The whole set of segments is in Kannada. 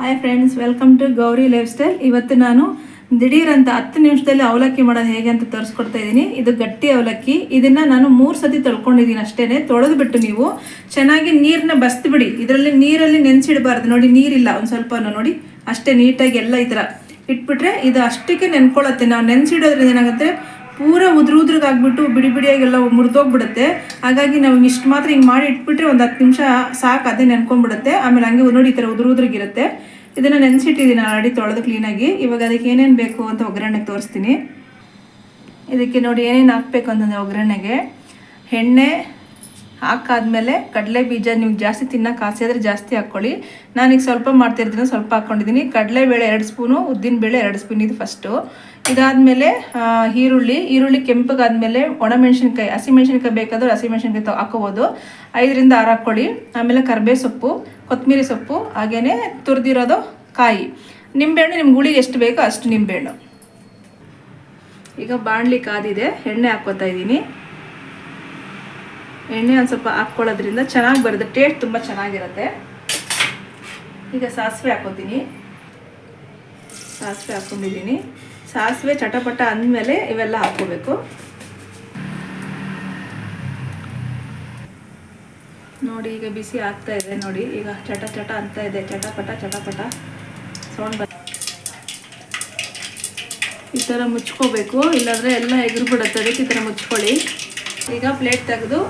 Hi friends welcome to Gauri life style ಇವತ್ತು ನಾನು ದಿಢೀರಂತ ಹತ್ತು ನಿಮಿಷದಲ್ಲಿ ಅವಲಕ್ಕಿ ಮಾಡೋದು ಹೇಗೆ ಅಂತ ತೋರಿಸ್ಕೊಡ್ತಾ ಇದ್ದೀನಿ. ಇದು ಗಟ್ಟಿ ಅವಲಕ್ಕಿ. ಇದನ್ನ ನಾನು ಮೂರು ಸತಿ ತೊಳ್ಕೊಂಡಿದ್ದೀನಿ ಅಷ್ಟೇನೆ. ತೊಳೆದು ಬಿಟ್ಟು ನೀವು ಚೆನ್ನಾಗಿ ನೀರನ್ನ ಬಸ್ತಿಬಿಡಿ ಬಿಡಿ ಇದರಲ್ಲಿ ನೀರಲ್ಲಿ ನೆನೆಸಿಡಬಾರ್ದು. ನೋಡಿ, ನೀರಿಲ್ಲ. ಒಂದು ಸ್ವಲ್ಪ ನೋಡಿ. ಅಷ್ಟೇ ನೀಟಾಗಿ ಎಲ್ಲ ಈ ಥರ ಇಟ್ಬಿಟ್ರೆ ಇದು ಅಷ್ಟಕ್ಕೆ ನೆನ್ಕೊಳ್ಳುತ್ತೆ. ನಾವು ನೆನೆಸಿಡೋದ್ರಿಂದ ಏನಾಗುತ್ತೆ? ಪೂರ ಉದ್ರ ಉದ್ರಗಾಗ್ಬಿಟ್ಟು ಬಿಡಿ ಬಿಡಿಯಾಗೆಲ್ಲ ಮುರಿದೋಗ್ಬಿಡುತ್ತೆ. ಹಾಗಾಗಿ ನಾವು ಇಷ್ಟು ಮಾತ್ರ ಹಿಂಗೆ ಮಾಡಿ ಇಟ್ಬಿಟ್ರೆ ಒಂದು ಹತ್ತು ನಿಮಿಷ ಸಾಕು, ಅದೇ ನೆನ್ಕೊಂಡ್ಬಿಡುತ್ತೆ ಆಮೇಲೆ ಹಂಗೆ ನೋಡಿ ಈ ಥರ ಉದ್ರ ಉದ್ರಿಗಿರುತ್ತೆ ಇದನ್ನು ನೆನೆಸಿಟ್ಟಿದ್ದೀನಿ ಆಲ್ರೆಡಿ ತೊಳೆದು ಕ್ಲೀನಾಗಿ ಇವಾಗ ಅದಕ್ಕೆ ಏನೇನು ಬೇಕು ಅಂತ ಒಗ್ಗರಣೆಗೆ ತೋರಿಸ್ತೀನಿ. ಇದಕ್ಕೆ ನೋಡಿ ಏನೇನು ಹಾಕ್ಬೇಕು ಅಂತಂದರೆ ಒಗ್ಗರಣೆಗೆ. ಎಣ್ಣೆ ಹಾಕಾದ್ಮೇಲೆ ಕಡಲೆ ಬೀಜ ನೀವು ಜಾಸ್ತಿ ತಿನ್ನೋಕೆ ಆಸೆ ಆದರೆ ಜಾಸ್ತಿ ಹಾಕ್ಕೊಳ್ಳಿ ನಾನೀಗ ಸ್ವಲ್ಪ ಮಾಡ್ತಿರ್ತೀನಿ ಸ್ವಲ್ಪ ಹಾಕ್ಕೊಂಡಿದ್ದೀನಿ ಕಡಲೆಬೇಳೆ ಎರಡು ಸ್ಪೂನು ಉದ್ದಿನ ಬೇಳೆ ಎರಡು ಸ್ಪೂನ್ ಇದು ಫಸ್ಟು ಇದಾದಮೇಲೆ ಈರುಳ್ಳಿ ಈರುಳ್ಳಿ ಕೆಂಪಗಾದ್ಮೇಲೆ ಒಣಮೆಣಸಿನ್ಕಾಯಿ, ಹಸಿಮೆಣಸಿನ್ಕಾಯಿ ಬೇಕಾದ್ರೆ ಹಸಿಮೆಣಸಿನ್ಕಾಯಿ ತ ಹಾಕೋಬೋದು ಐದರಿಂದ ಆರು ಹಾಕ್ಕೊಳ್ಳಿ. ಆಮೇಲೆ ಕರ್ಬೇ ಸೊಪ್ಪು, ಕೊತ್ತಂಬರಿ ಸೊಪ್ಪು ಹಾಗೆಯೇ ತುರಿದಿರೋದು ಕಾಯಿ. ನಿಂಬೆಹಣ್ಣು ನಿಮ್ಗೆ ಹುಳಿಗೆ ಎಷ್ಟು ಬೇಕೋ ಅಷ್ಟು ನಿಂಬೆಹಣ್ಣು. ಈಗ ಬಾಣಲಿ ಕಾದಿದೆ, ಎಣ್ಣೆ ಹಾಕ್ಕೋತಾ ಇದ್ದೀನಿ. ಎಣ್ಣೆ ಒಂದು ಸ್ವಲ್ಪ ಹಾಕ್ಕೊಳ್ಳೋದ್ರಿಂದ ಚೆನ್ನಾಗಿ ಬರುತ್ತೆ ಟೇಸ್ಟ್ ತುಂಬ ಚೆನ್ನಾಗಿರುತ್ತೆ. ಈಗ ಸಾಸಿವೆ ಹಾಕೋತೀನಿ ಸಾಸಿವೆ ಹಾಕೊಂಡಿದ್ದೀನಿ ಸಾಸಿವೆ ಚಟಪಟ ಅಂದಮೇಲೆ ಇವೆಲ್ಲ ಹಾಕ್ಕೋಬೇಕು. ನೋಡಿ, ಈಗ ಬಿಸಿ ಆಗ್ತಾ ಇದೆ ನೋಡಿ. ಈಗ ಚಟ ಚಟ ಅಂತ ಇದೆ. ಚಟಪಟ ಚಟಪಟ. ಸೌಂಡ್ ಬ ಈ ಥರ ಮುಚ್ಕೋಬೇಕು. ಇಲ್ಲಾಂದರೆ ಎಲ್ಲ ಎಗರು ಬಿಡುತ್ತೆ ಅದಕ್ಕೆ ಈ ಥರ ಮುಚ್ಕೊಳ್ಳಿ. ಈಗ ಪ್ಲೇಟ್ ತೆಗೆದು,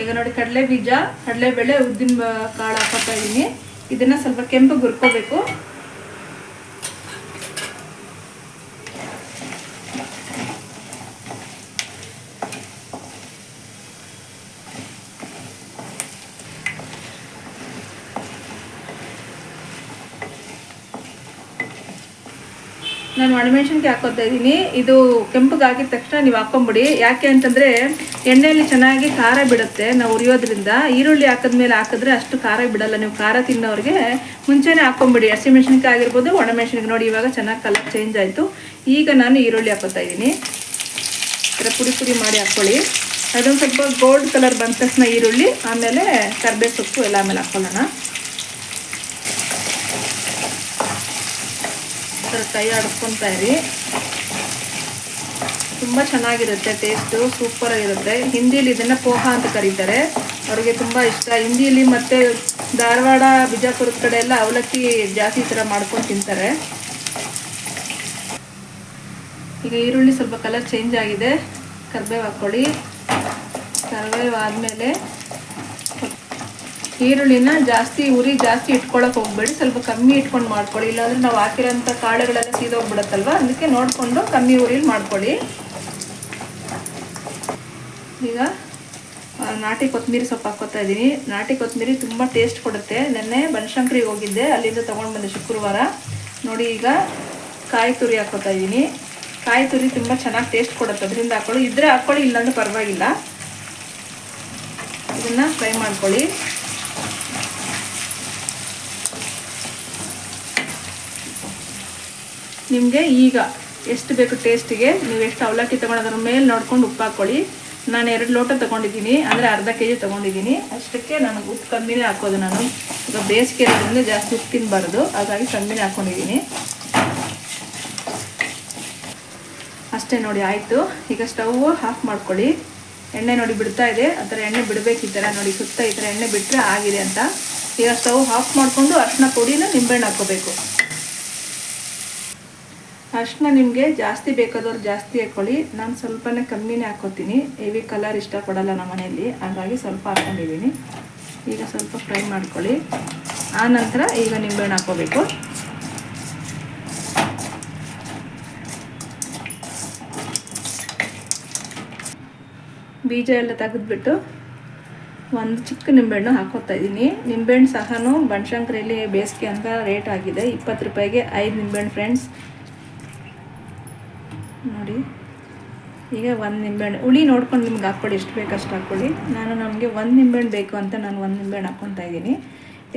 ಈಗ ನೋಡಿ ಕಡಲೆ ಬೀಜ, ಕಡಲೆಬೇಳೆ ಉದ್ದಿನ ಕಾಳು ಹಾಕೋತಾ ಇದ್ದೀನಿ ಇದನ್ನು ಸ್ವಲ್ಪ ಕೆಂಪು ಹುರ್ಕೋಬೇಕು ನಾನು ಒಣಮೆಣ್ಸಿನ್ಕಾಯಿ ಹಾಕೋತಾ ಇದ್ದೀನಿ. ಇದು ಕೆಂಪಗಾಗಿದ ತಕ್ಷಣ ನೀವು ಹಾಕೊಂಬಿಡಿ. ಯಾಕೆ ಅಂತಂದರೆ ಎಣ್ಣೆಯಲ್ಲಿ ಚೆನ್ನಾಗಿ ಖಾರ ಬಿಡುತ್ತೆ ನಾವು ಉರಿಯೋದ್ರಿಂದ ಈರುಳ್ಳಿ ಹಾಕಿದ್ಮೇಲೆ ಹಾಕಿದ್ರೆ ಅಷ್ಟು ಖಾರ ಬಿಡಲ್ಲ. ನೀವು ಖಾರ ತಿನ್ನೋರಿಗೆ ಮುಂಚೆನೇ ಹಾಕೊಂಬಿಡಿ. ಹಸಿಮೆಣ್ಸಿನ್ಕಾಯಿ ಆಗಿರ್ಬೋದು ಒಣಮೆಣ್ಸಿನ್ಕಾಯಿ ನೋಡಿ, ಇವಾಗ ಚೆನ್ನಾಗಿ ಕಲರ್ ಚೇಂಜ್ ಆಯಿತು. ಈಗ ನಾನು ಈರುಳ್ಳಿ ಹಾಕೋತಾ ಇದ್ದೀನಿ. ಥರ ಪುಡಿ ಪುಡಿ ಮಾಡಿ ಹಾಕ್ಕೊಳ್ಳಿ ಅದೊಂದು ಸ್ವಲ್ಪ ಗೋಲ್ಡ್ ಕಲರ್ ಬಂದ ತಕ್ಷಣ ಈರುಳ್ಳಿ, ಆಮೇಲೆ ಕರ್ಬೇವು ಸೊಪ್ಪು ಎಲ್ಲ ಆಮೇಲೆ ಹಾಕ್ಕೊಳ್ಳೋಣ ಥರ ಕೈ ಆಡಿಸ್ಕೊತಾ ಇರಿ ತುಂಬ ಚೆನ್ನಾಗಿರುತ್ತೆ ಟೇಸ್ಟು ಸೂಪರಾಗಿರುತ್ತೆ ಹಿಂದಿಲಿ ಇದನ್ನು ಪೋಹ ಅಂತ ಕರೀತಾರೆ. ಅವ್ರಿಗೆ ತುಂಬ ಇಷ್ಟ. ಹಿಂದಿಲಿ ಮತ್ತು ಧಾರವಾಡ ಬಿಜಾಪುರದ ಕಡೆ ಎಲ್ಲ ಅವಲಕ್ಕಿ ಜಾಸ್ತಿ ಥರ ಮಾಡ್ಕೊಂಡು ತಿಂತಾರೆ. ಈಗ ಈರುಳ್ಳಿ ಸ್ವಲ್ಪ ಕಲರ್ ಚೇಂಜ್ ಆಗಿದೆ. ಕರ್ಬೇವು ಹಾಕ್ಕೊಳ್ಳಿ. ಕರ್ಬೇವು ಆದಮೇಲೆ ಈರುಳ್ಳಿನ ಜಾಸ್ತಿ, ಉರಿ ಜಾಸ್ತಿ ಇಟ್ಕೊಳಕ್ಕೆ ಹೋಗ್ಬೇಡಿ. ಸ್ವಲ್ಪ ಕಮ್ಮಿ ಇಟ್ಕೊಂಡು ಮಾಡ್ಕೊಳ್ಳಿ. ಇಲ್ಲಾಂದ್ರೆ ನಾವು ಹಾಕಿರೋಂಥ ಕಾಳುಗಳೆಲ್ಲ ಸೀದೋಗ್ಬಿಡುತ್ತಲ್ವ? ಅದಕ್ಕೆ ನೋಡಿಕೊಂಡು ಕಮ್ಮಿ ಉರಿಲಿ ಮಾಡ್ಕೊಳ್ಳಿ. ಈಗ ನಾಟಿ ಕೊತ್ತಂಬರಿ ಸೊಪ್ಪು ಹಾಕ್ಕೊತಾ ಇದ್ದೀನಿ. ನಾಟಿ ಕೊತ್ತಂಬರಿ ತುಂಬ ಟೇಸ್ಟ್ ಕೊಡುತ್ತೆ. ನೆನ್ನೆ ಬನಶಂಕರಿಗೆ ಹೋಗಿದ್ದೆ. ಅಲ್ಲಿಂದ ತೊಗೊಂಡು ಬಂದೆ ಶುಕ್ರವಾರ. ನೋಡಿ, ಈಗ ಕಾಯಿ ತುರಿ ಹಾಕ್ಕೊತಾ ಇದ್ದೀನಿ. ಕಾಯಿ ತುರಿ ತುಂಬ ಚೆನ್ನಾಗಿ ಟೇಸ್ಟ್ ಕೊಡುತ್ತೆ. ಅದರಿಂದ ಹಾಕ್ಕೊಳ್ಳಿ ಇದ್ರೆ ಹಾಕ್ಕೊಳ್ಳಿ ಇಲ್ಲಾಂದ್ರೆ ಪರವಾಗಿಲ್ಲ. ಇದನ್ನು ಫ್ರೈ ಮಾಡ್ಕೊಳ್ಳಿ. ನಿಮಗೆ ಈಗ ಎಷ್ಟು ಬೇಕು ಟೇಸ್ಟಿಗೆ ನೀವು ಎಷ್ಟು ಅವಲಕ್ಕಿ ತೊಗೊಳೋದ್ರ ಮೇಲೆ ನೋಡ್ಕೊಂಡು ಉಪ್ಪು ಹಾಕ್ಕೊಳ್ಳಿ ನಾನು ಎರಡು ಲೋಟ ತೊಗೊಂಡಿದ್ದೀನಿ, ಅಂದರೆ ಅರ್ಧ ಕೆ ಜಿ ತೊಗೊಂಡಿದ್ದೀನಿ. ಅಷ್ಟಕ್ಕೆ ನನಗೆ ಉಪ್ಪು ಕಮ್ಮಿನೇ ಹಾಕೋದು ನಾನು. ಈಗ ಬೇಸಿಗೆ ಇರೋದ್ರಿಂದ ಜಾಸ್ತಿ ಉಪ್ಪು ತಿನ್ನಬಾರ್ದು ಹಾಗಾಗಿ ಕಮ್ಮಿನೇ ಹಾಕ್ಕೊಂಡಿದ್ದೀನಿ ಅಷ್ಟೇ ನೋಡಿ, ಆಯಿತು. ಈಗ ಸ್ಟವ್ ಆಫ್ ಮಾಡ್ಕೊಳ್ಳಿ. ಎಣ್ಣೆ ನೋಡಿ ಬಿಡ್ತಾ ಇದೆ. ಆ ಥರ ಎಣ್ಣೆ ಬಿಡಬೇಕು ಈ ನೋಡಿ, ಸುತ್ತ ಈ ಥರ ಎಣ್ಣೆ ಬಿಟ್ಟರೆ ಆಗಿದೆ ಅಂತ. ಈಗ ಸ್ಟವ್ ಆಫ್ ಮಾಡಿಕೊಂಡು ಅರ್ಶಿನ ಪುಡಿನ ನಿಂಬೆಹಣ್ಣು ಹಾಕ್ಕೋಬೇಕು. ಅರ್ಶಿನ ನಿಮಗೆ ಜಾಸ್ತಿ ಬೇಕಾದವ್ರು ಜಾಸ್ತಿ ಹಾಕ್ಕೊಳ್ಳಿ ನಾನು ಸ್ವಲ್ಪನೇ ಕಮ್ಮಿನೇ ಹಾಕ್ಕೋತೀನಿ ಹೆವಿ ಕಲರ್ ಇಷ್ಟಪಡಲ್ಲ ನಮ್ಮ ಮನೆಯಲ್ಲಿ. ಹಾಗಾಗಿ ಸ್ವಲ್ಪ ಹಾಕ್ಕೊಂಡಿದ್ದೀನಿ ಈಗ ಸ್ವಲ್ಪ ಫ್ರೈ ಮಾಡ್ಕೊಳ್ಳಿ. ಆ ನಂತರ ಈಗ ನಿಂಬೆಹಣ್ಣು ಹಾಕ್ಕೋಬೇಕು ಬೀಜ ಎಲ್ಲ ತೆಗೆದ್ಬಿಟ್ಟು ಒಂದು ಚಿಕ್ಕ ನಿಂಬೆಹಣ್ಣು ಹಾಕೋತಾ ಇದ್ದೀನಿ. ನಿಂಬೆಹಣ್ಣು ಸಹನೂ ಬನಶಂಕರಿಯಲ್ಲಿ ಬೇಸಿಗೆ ಅಂತ ರೇಟ್ ಆಗಿದೆ. ಇಪ್ಪತ್ತು ರೂಪಾಯಿಗೆ ಐದು ನಿಂಬೆಹಣ್ಣು ಫ್ರೆಂಡ್ಸ್ ನೋಡಿ. ಈಗ ಒಂದು ನಿಂಬೆಹಣ್ಣು. ಹುಳಿ ನೋಡ್ಕೊಂಡು ನಿಮ್ಗೆ ಹಾಕ್ಕೊಳ್ಳಿ ಎಷ್ಟು ಬೇಕು ಅಷ್ಟು ಹಾಕ್ಕೊಳ್ಳಿ ನಾನು ನಮಗೆ ಒಂದು ನಿಂಬೆಹಣ್ಣು ಬೇಕು ಅಂತ ನಾನು ಒಂದು ನಿಂಬೆಹಣ್ಣು ಹಾಕ್ಕೊತಾ ಇದ್ದೀನಿ.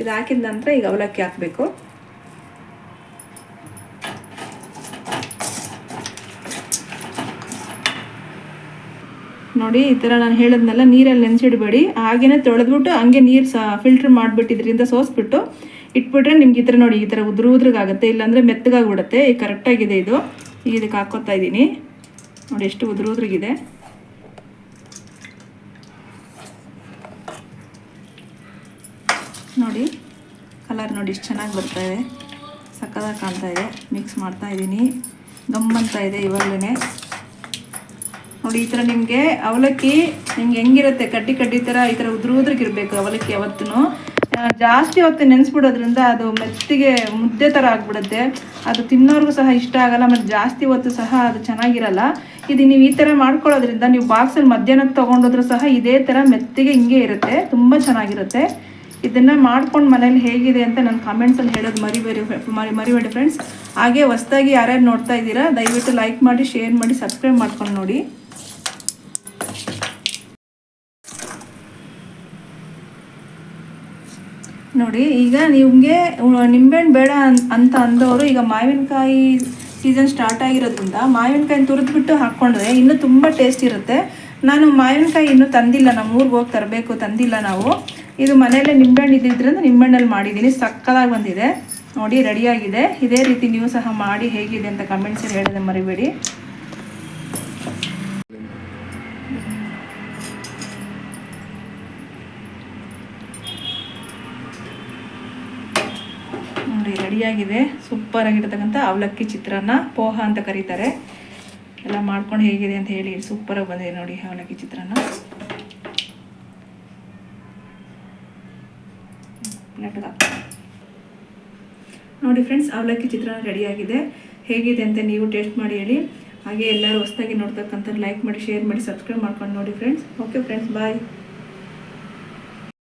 ಇದು ಹಾಕಿದ ನಂತರ ಈಗ ಅವಲಕ್ಕಿ ಹಾಕಬೇಕು. ನೋಡಿ, ಈ ಥರ ನಾನು ಹೇಳಿದ್ನೆಲ್ಲ, ನೀರಲ್ಲಿ ನೆನೆಸಿಡಬೇಡಿ. ಹಾಗೆಯೇ ತೊಳೆದ್ಬಿಟ್ಟು ಹಂಗೆ ನೀರು ಸಹ ಫಿಲ್ಟ್ರ್ ಮಾಡಿಬಿಟ್ಟಿದ್ರಿಂದ ಸೋಸ್ಬಿಟ್ಟು ಇಟ್ಬಿಟ್ರೆ ನಿಮ್ಗೆ ಈ ಥರ ನೋಡಿ, ಈ ಥರ ಉದುರು ಉದ್ರಗಾಗುತ್ತೆ. ಇಲ್ಲಾಂದರೆ ಮೆತ್ತಗಾಗ್ಬಿಡುತ್ತೆ ಈಗ ಕರೆಕ್ಟಾಗಿದೆ ಇದು. ಈಗ ಇದಕ್ಕೆ ಹಾಕ್ಕೊತಾ ಇದ್ದೀನಿ. ನೋಡಿ ಎಷ್ಟು ಉದುರು ನೋಡಿ, ಕಲರ್ ನೋಡಿ ಎಷ್ಟು ಚೆನ್ನಾಗಿ ಬರ್ತಾ ಇದೆ. ಸಕ್ಕದಾಗಿ ಕಾಣ್ತಾ ಇದೆ. ಮಿಕ್ಸ್ ಮಾಡ್ತಾ ಇದ್ದೀನಿ. ಗಮ್ಮಂತ ಇದೆ ಇವಾಗಲೇ ನೋಡಿ, ಈ ಥರ ನಿಮಗೆ ಅವಲಕ್ಕಿ ನಿಮ್ಗೆ ಹೆಂಗಿರುತ್ತೆ? ಕಡ್ಡಿ ಕಡ್ಡಿ ಥರ ಈ ಥರ ಉದುರು ಅವಲಕ್ಕಿ ಯಾವತ್ತೂ ಜಾಸ್ತಿ ಹೊತ್ತು ನೆನೆಸ್ಬಿಡೋದ್ರಿಂದ ಅದು ಮೆತ್ತಿಗೆ ಮುದ್ದೆ ಥರ ಆಗ್ಬಿಡುತ್ತೆ. ಅದು ತಿನ್ನೋರಿಗೂ ಸಹ ಇಷ್ಟ ಆಗಲ್ಲ ಮತ್ತು ಜಾಸ್ತಿ ಹೊತ್ತು ಸಹ ಅದು ಚೆನ್ನಾಗಿರಲ್ಲ. ಇದು ನೀವು ಈ ಥರ ಮಾಡ್ಕೊಳ್ಳೋದ್ರಿಂದ ನೀವು ಬಾಕ್ಸಲ್ಲಿ ಮಧ್ಯಾಹ್ನಕ್ಕೆ ತೊಗೊಂಡೋದ್ರೂ ಸಹ ಇದೇ ಥರ ಮೆತ್ತಿಗೆ ಹಿಂಗೆ ಇರುತ್ತೆ, ತುಂಬ ಚೆನ್ನಾಗಿರುತ್ತೆ. ಇದನ್ನು ಮಾಡ್ಕೊಂಡು ಮನೇಲಿ ಹೇಗಿದೆ ಅಂತ ನನ್ನ ಕಾಮೆಂಟ್ಸಲ್ಲಿ ಹೇಳೋದು ಮರಿಬೇಡಿ ಮರಿ, ಮರಿಬೇಡಿ ಫ್ರೆಂಡ್ಸ್ ಹಾಗೆ ಹೊಸ್ದಾಗಿ ಯಾರ್ಯಾರು ನೋಡ್ತಾ ಇದ್ದೀರಾ, ದಯವಿಟ್ಟು ಲೈಕ್ ಮಾಡಿ ಶೇರ್ ಮಾಡಿ ಸಬ್ಸ್ಕ್ರೈಬ್ ಮಾಡ್ಕೊಂಡು ನೋಡಿ. ನೋಡಿ, ಈಗ ನಿಮಗೆ ನಿಂಬೆಹಣ್ಣು ಬೇಡ ಅಂತ ಅಂದವರು ಈಗ ಮಾವಿನಕಾಯಿ ಸೀಸನ್ ಸ್ಟಾರ್ಟ್ ಆಗಿರೋದ್ರಿಂದ ಮಾವಿನಕಾಯಿ ತುರಿದ್ಬಿಟ್ಟು ಹಾಕ್ಕೊಂಡ್ರೆ ಇನ್ನೂ ತುಂಬ ಟೇಸ್ಟ್ ಇರುತ್ತೆ. ನಾನು ಮಾವಿನಕಾಯಿ ಇನ್ನೂ ತಂದಿಲ್ಲ, ನಮ್ಮ ಊರಿಗೆ ಹೋಗಿ ತರಬೇಕು ತಂದಿಲ್ಲ ನಾವು. ಇದು ಮನೆಯಲ್ಲೇ ನಿಂಬೆಹಣ್ಣು ಇದ್ದಿದ್ದರಿಂದ ನಿಂಬೆಹಣ್ಣಲ್ಲಿ ಮಾಡಿದ್ದೀನಿ, ಸಕ್ಕದಾಗಿ ಬಂದಿದೆ. ನೋಡಿ ರೆಡಿಯಾಗಿದೆ ಇದೇ ರೀತಿ ನೀವು ಸಹ ಮಾಡಿ ಹೇಗಿದೆ ಅಂತ ಕಮೆಂಟ್ಸಲ್ಲಿ ಹೇಳಿದೆ ಮರಿಬೇಡಿ ನೋಡಿ ರೆಡಿಯಾಗಿದೆ. ಸೂಪರ್ ಆಗಿರ್ತಕ್ಕಂಥ ಅವಲಕ್ಕಿ ಚಿತ್ರಾನ್ನ, ಪೋಹ ಅಂತ ಕರೀತಾರೆ. ಎಲ್ಲ ಮಾಡ್ಕೊಂಡು ಹೇಗಿದೆ ಅಂತ ಹೇಳಿ ಸೂಪರಾಗಿ ಬಂದಿದೆ ನೋಡಿ ಅವಲಕ್ಕಿ ಚಿತ್ರಾನ್ನ. ನೋಡಿ ಫ್ರೆಂಡ್ಸ್ ಅವಲಕ್ಕಿ ಚಿತ್ರಾನ್ನ ರೆಡಿಯಾಗಿದೆ. ಹೇಗಿದೆ ಅಂತ ನೀವು ಟೇಸ್ಟ್ ಮಾಡಿ ಹೇಳಿ. ಹಾಗೆ ಎಲ್ಲರೂ ಹೊಸದಾಗಿ ನೋಡ್ತಕ್ಕಂಥ ಲೈಕ್ ಮಾಡಿ ಶೇರ್ ಮಾಡಿ ಸಬ್ಸ್ಕ್ರೈಬ್ ಮಾಡ್ಕೊಂಡು ನೋಡಿ ಫ್ರೆಂಡ್ಸ್ ಓಕೆ ಫ್ರೆಂಡ್ಸ್ ಬಾಯ್